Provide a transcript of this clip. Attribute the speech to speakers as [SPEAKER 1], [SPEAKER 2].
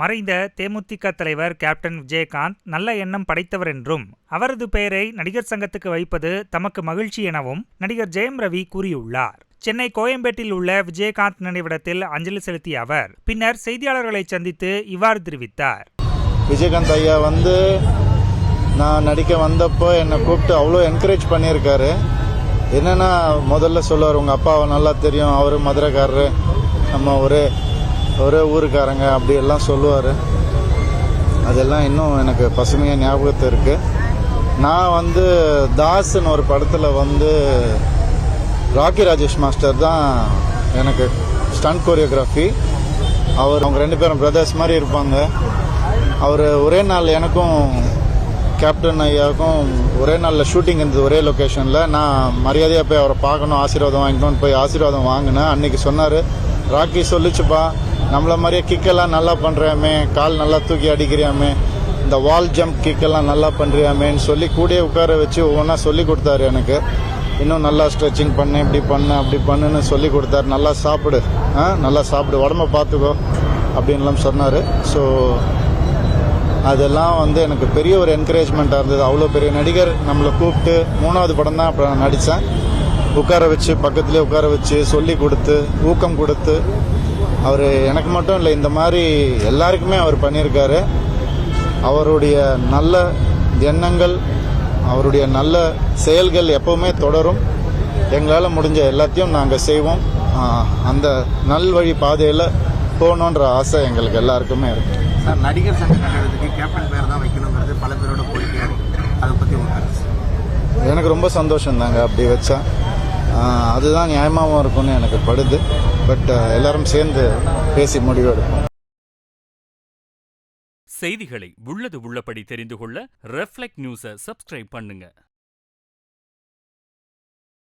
[SPEAKER 1] மறைந்த தேமுதிக தலைவர் கேப்டன் விஜயகாந்த் நல்ல எண்ணம் படைத்தவர் என்றும் அவரது பெயரை நடிகர் சங்கத்துக்கு வைப்பது தமக்கு மகிழ்ச்சி எனவும் நடிகர் ஜெயம் ரவி கூறியுள்ளார். சென்னை கோயம்பேட்டில் உள்ள விஜயகாந்த் நினைவிடத்தில் அஞ்சலி செலுத்திய அவர் பின்னர் செய்தியாளர்களை சந்தித்து இவ்வாறு தெரிவித்தார்.
[SPEAKER 2] விஜயகாந்த் ஐயா வந்து நான் நடிக்க வந்தப்போ என்னை கூப்பிட்டு அவ்வளோ என்கரேஜ் பண்ணியிருக்காரு. என்னென்னா முதல்ல சொல்லுவார் உங்கள் அப்பாவை நல்லா தெரியும் அவர் மதுரைக்காரரு. நம்ம ஒரு ஒரே ஊருக்காரங்க அப்படி எல்லாம் சொல்லுவார். அதெல்லாம் இன்னும் எனக்கு பசுமையாக ஞாபகத்தை இருக்குது நான் வந்து தாஸ்ன்னு ஒரு படத்தில் வந்து ராக்கி ராஜேஷ் மாஸ்டர் தான் எனக்கு ஸ்டண்ட் கோரியோகிராஃபி அவர் அவங்க ரெண்டு பேரும் பிரதர்ஸ் மாதிரி இருப்பாங்க. அவர் ஒரே நாள் எனக்கும் கேப்டன் ஐயாவுக்கும் ஒரே நாளில் ஷூட்டிங் இருந்தது ஒரே லொக்கேஷனில் நான் மரியாதையாக போய் அவரை பார்க்கணும் ஆசீர்வாதம் வாங்கிக்கணும்னு போய் ஆசீர்வாதம் வாங்கினேன். அன்னைக்கு சொன்னார் ராக்கி சொல்லிச்சுப்பா நம்மள மாதிரியே கிக்கெல்லாம் நல்லா பண்ணுறியாமே கால் நல்லா தூக்கி அடிக்கிறியாமே இந்த வால் ஜம்ப் கிக்கெல்லாம் நல்லா பண்ணுறியாமேன்னு சொல்லி கூடயே உட்கார வச்சு ஒவ்வொன்றா சொல்லி கொடுத்தாரு எனக்கு. இன்னும் நல்லா ஸ்ட்ரெச்சிங் பண்ணு இப்படி பண்ணு அப்படி பண்ணுன்னு சொல்லி கொடுத்தாரு. நல்லா சாப்பிடு. ஆ நல்லா சாப்பிடு. உடம்ப பார்த்துக்கோ அப்படின்லாம் சொன்னார். ஸோ அதெல்லாம் வந்து எனக்கு பெரிய ஒரு என்கரேஜ்மெண்ட்டாக இருந்தது. அவ்வளோ பெரிய நடிகர் நம்மளை கூப்பிட்டு மூணாவது படம் தான் அப்புறம் நடித்தேன் உட்கார வச்சு பக்கத்துலேயே உட்கார வச்சு சொல்லி கொடுத்து ஊக்கம் கொடுத்து அவர் எனக்கு மட்டும் இல்லை இந்த மாதிரி எல்லாருக்குமே அவர் பண்ணியிருக்காரு. அவருடைய நல்ல எண்ணங்கள் அவருடைய நல்ல செயல்கள் எப்பவுமே தொடரும். எங்களால் முடிஞ்ச எல்லாத்தையும் நாங்கள் செய்வோம். அந்த நல்வழி பாதையில் போகணுன்ற ஆசை எங்களுக்கு எல்லாருக்குமே இருக்கு.
[SPEAKER 3] சார் நடிகர் கேப்டன் பேர் தான் வைக்கணுங்கிறது பல பேரோட கோரிக்கையாக அதை பற்றி
[SPEAKER 2] எனக்கு ரொம்ப சந்தோஷம் தாங்க அப்படி வச்சா. அதுதான் நியாயமாகவும் இருக்கும்னு எனக்கு படுது. பட் எல்லாரும் சேர்ந்து பேசி முடிவு எடுப்போம்.
[SPEAKER 4] செய்திகளை உள்ளது உள்ளபடி தெரிந்து கொள்ள ரெஃப்ளெக்ட் நியூஸை சப்ஸ்கிரைப் பண்ணுங்க.